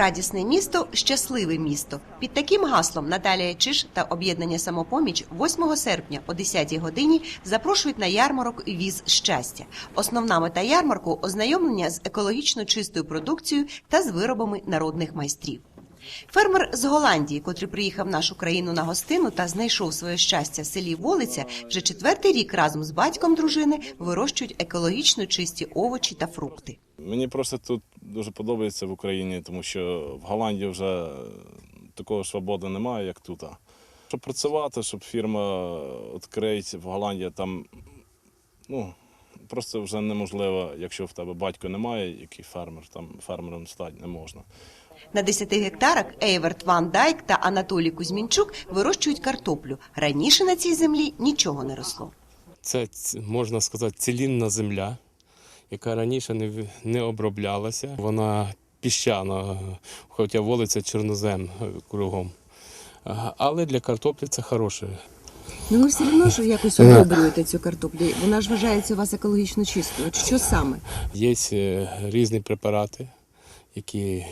радісне місто, щасливе місто. Під таким гаслом Наталія Чиш та об'єднання самопоміч 8 серпня о 10 годині запрошують на ярмарок Віз щастя. Основна мета ярмарку ознайомлення з екологічно чистою продукцією та з виробами народних майстрів. Фермер з Голландії, котрий приїхав в нашу країну на гостину та знайшов своє щастя в селі Волиця, вже четвертий рік разом з батьком дружини вирощують екологічно чисті овочі та фрукти. Мені просто тут дуже подобається в Україні, тому що в Голландії вже такого свободи немає, як тут. Щоб працювати, щоб фірма відкрити в Голландії, там ну, просто вже неможливо, якщо в тебе батько немає, який фермер, там фермером стати не можна. На 10 гектарах Ейверт Ван Дайк та Анатолій Кузьмінчук вирощують картоплю. Раніше на цій землі нічого не росло. Це можна сказати цілінна земля, яка раніше не, в- не оброблялася. Вона піщана, хоча вулиця чорнозем е, кругом. Але для картоплі це хороше. Ну ви все одно ж якось оброблюєте цю картоплю. Вона ж вважається у вас екологічно чистою. От що саме? Є е, різні препарати, які е,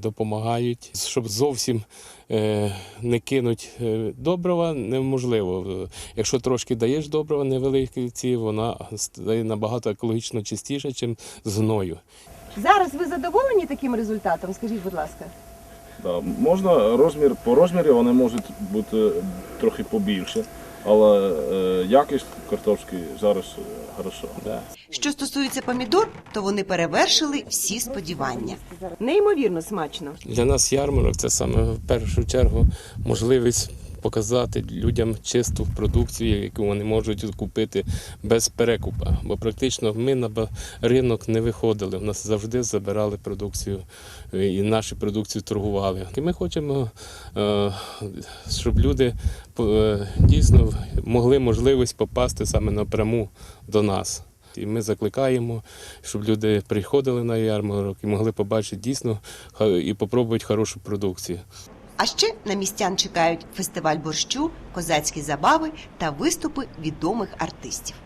допомагають. Щоб зовсім е, не кинуть е, добрива, неможливо. Е, Якщо трошки даєш добрива невеликі, ці, вона стає набагато екологічно чистіше, ніж з гною. Зараз ви задоволені таким результатом? Скажіть, будь ласка. Да, можна розмір по розмірі вони можуть бути трохи побільше, але е, якість картошки зараз хорошо. Да. Що стосується помідор, то вони перевершили всі сподівання. Неймовірно смачно. Для нас ярмарок це саме в першу чергу можливість показати людям чисту продукцію, яку вони можуть купити без перекупа. Бо практично ми на ринок не виходили. В нас завжди забирали продукцію е, і нашу продукцію торгували. І ми хочемо, е, щоб люди е, дійсно могли можливість попасти саме напряму до нас. І ми закликаємо, щоб люди приходили на ярмарок і могли побачити дійсно і попробувати хорошу продукцію. А ще на містян чекають фестиваль борщу, козацькі забави та виступи відомих артистів.